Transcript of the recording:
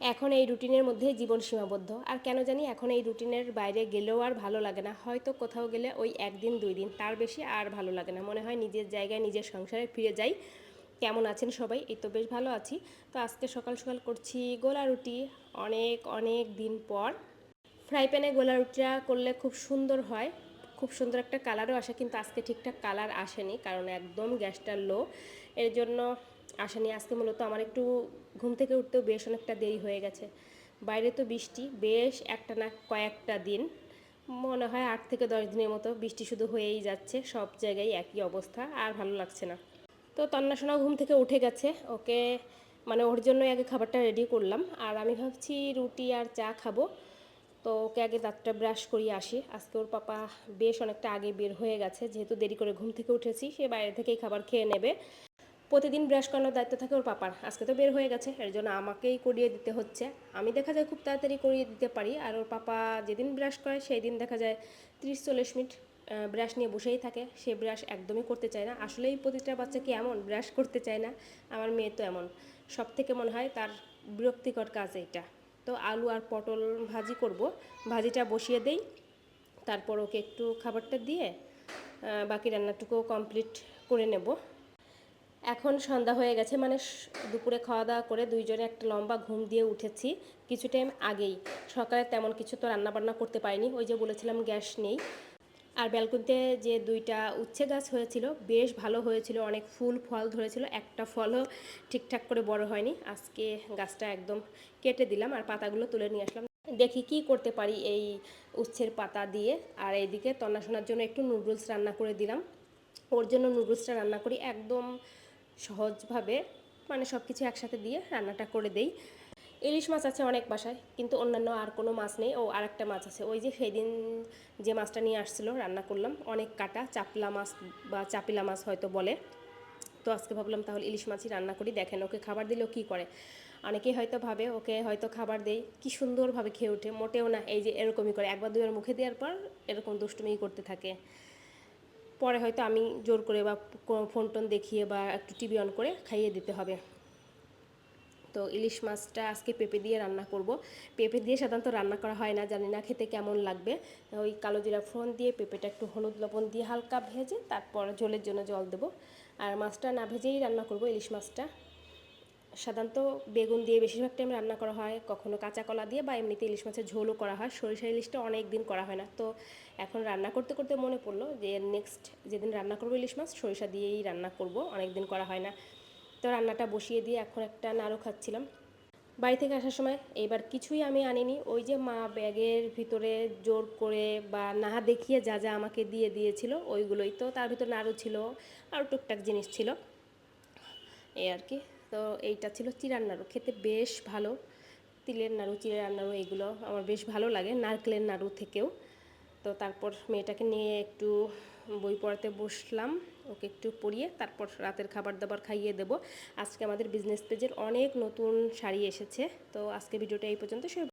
এখন এই রুটিনের মধ্যেই জীবন সীমাবদ্ধ। আর কেন জানি এখন এই রুটিনের বাইরে গেলেও আর ভালো লাগে না। হয়তো কোথাও গেলে ওই একদিন, দুই দিন, তার বেশি আর ভালো লাগে না। মনে হয় নিজের জায়গায়, নিজের সংসারে ফিরে যাই। কেমন আছেন সবাই? এই তো বেশ ভালো আছি। তো আজকে সকাল সকাল করছি গোলা রুটি। অনেক অনেক দিন পর। ফ্রাই প্যানে গোলা রুটিটা করলে খুব সুন্দর হয়। খুব সুন্দর একটা কালারও আসে, কিন্তু আজকে ঠিকঠাক কালার আসেনি, কারণ একদম গ্যাসটা লো। এর জন্য আসেনি আজকে মূলত আমার একটু ঘুম থেকে উঠতেও বেশ অনেকটা দেরি হয়ে গেছে। বাইরে তো বৃষ্টি, বেশ একটা না কয়েকটা দিন। মনে হয় আট থেকে দশ দিনের মতো বৃষ্টি শুধু হয়েই যাচ্ছে, সব জায়গায় একই অবস্থা, আর ভালো লাগছে না। তো তন্নাশোনাও ঘুম থেকে উঠে গেছে, ওকে মানে ওর জন্য আগে খাবারটা রেডি করলাম। আর আমি ভাবছি রুটি আর চা খাব। তো ওকে আগে দাঁতটা ব্রাশ করিয়ে আসি। আজকে ওর পাপা বেশ অনেকটা আগে বের হয়ে গেছে, যেহেতু দেরি করে ঘুম থেকে উঠেছি, সে বাইরে থেকেই খাবার খেয়ে নেবে। প্রতিদিন ব্রাশ করানোর দায়িত্ব থাকে ওর পাপার। আজকে তো বের হয়ে গেছে, এর জন্য আমাকেই করিয়ে দিতে হচ্ছে। আমি দেখা যায় খুব তাড়াতাড়ি করিয়ে দিতে পারি, আর ওর পাপা যেদিন ব্রাশ করে সেই দিন দেখা যায় তিরিশ চল্লিশ মিনিট ব্রাশ নিয়ে বসেই থাকে। সে ব্রাশ একদমই করতে চায় না। আসলেই প্রতিটা বাচ্চা কি এমন? ব্রাশ করতে চায় না। আমার মেয়ে তো এমন। সব থেকে মনে হয় তার বিরক্তিকর কাজ এটা তো আলু আর পটল ভাজি করব। ভাজিটা বসিয়ে দেই। তারপর ওকে একটু খাবারটা দিয়ে বাকি রান্নাটুকুও কমপ্লিট করে নেব। এখন সন্ধ্যা হয়ে গেছে মানে দুপুরে খাওয়া দাওয়া করে দুইজনে একটা লম্বা ঘুম দিয়ে উঠেছি কিছু টাইম আগেই। সকালে তেমন কিছু তো রান্নাবান্না করতে পারিনি, ওই যে বলেছিলাম গ্যাস নেই। আর ব্যালকনিতে যে দুইটা উচ্ছে গাছ হয়েছিল, বেশ ভালো হয়েছিল, অনেক ফুল ফল ধরেছিল, একটা ফলও ঠিকঠাক করে বড় হয়নি। আজকে গাছটা একদম কেটে দিলাম আর পাতাগুলো তুলে নিয়ে আসলাম। দেখি কি করতে পারি এই উচ্ছের পাতা দিয়ে। আর এইদিকে তন্নাশোনার জন্য একটু নুডলস রান্না করে দিলাম। ওর জন্য নুডলসটা রান্না করি একদম সহজভাবে মানে সব কিছু একসাথে দিয়ে রান্নাটা করে দেই। ইলিশ মাছ আছে অনেক বাসায়, কিন্তু অন্যান্য আর কোনো মাছ নেই। ও আর একটা মাছ আছে, ওই যে সেই দিন যে মাছটা নিয়ে আসছিল, রান্না করলাম। অনেক কাটা, চাপলা মাছ বা চাপিলা মাছ হয়তো বলে। তো আজকে ভাবলাম তাহলে ইলিশ মাছই রান্না করি। দেখেন, ওকে খাবার দিলেও কী করে? অনেকেই হয়তো ভাবে, ওকে হয়তো খাবার দেই। কি সুন্দরভাবে খেয়ে ওঠে, মোটেও না। এই যে এরকমই করে, একবার দুবার মুখে দেওয়ার পর এরকম দুষ্টুমি করতে থাকে। পরে হয়তো আমি জোর করে বা ফোন টোন দেখিয়ে বা একটু টিভি অন করে খাইয়ে দিতে হবে। তো ইলিশ মাছটা আজকে পেঁপে দিয়ে রান্না করব। পেঁপে দিয়ে সাধারণত রান্না করা হয় না, জানি না খেতে কেমন লাগবে। ওই কালো জিরা ফোড়ন দিয়ে পেঁপেটা একটু হলুদ লবণ দিয়ে হালকা ভেজে তারপর ঝোলের জন্য জল দেবো। আর মাছটা না ভেজেই রান্না করব ইলিশ মাছটা। সাধারণত বেগুন দিয়ে বেশিরভাগ টাইম রান্না করা হয়, কখনো কাঁচা কলা দিয়ে বা এমনিতে ইলিশ মাছের ঝোলও করা হয়। সরিষা ইলিশটা অনেক দিন করা হয় না। তো এখন রান্না করতে করতে মনে পড়ল যে নেক্সট যেদিন রান্না করব ইলিশ মাছ, সরিষা দিয়েই রান্না করব। অনেক দিন করা হয় না। তো রান্নাটা বসিয়ে দিয়ে এখন একটা নাড়ু খাচ্ছিলাম। বাড়ি থেকে আসার সময় এবার কিছুই আমি আনিনি। ওই যে মা ব্যাগের ভিতরে জোর করে বা না দেখিয়ে যা যা আমাকে দিয়ে দিয়েছিল, ওইগুলোই। তো তার ভিতর নাড়ু ছিল আর টুকটাক জিনিস ছিল। এই আর কি। তো এইটা ছিল চিরার নাড়ু। খেতে বেশ ভালো। তিলের নাড়ু চিরার নাড়ু, এগুলো আমার বেশ ভালো লাগে নারকেলের নাড়ু থেকেও। তো তারপর মেয়েটাকে নিয়ে একটু বই পড়াতে বসলাম। ওকে একটু পড়িয়ে তারপর রাতের খাবার দাবার খাইয়ে দেব। আজকে আমাদের বিজনেস পেজের অনেক নতুন শাড়ি এসেছে। তো আজকে ভিডিওটা এই পর্যন্ত।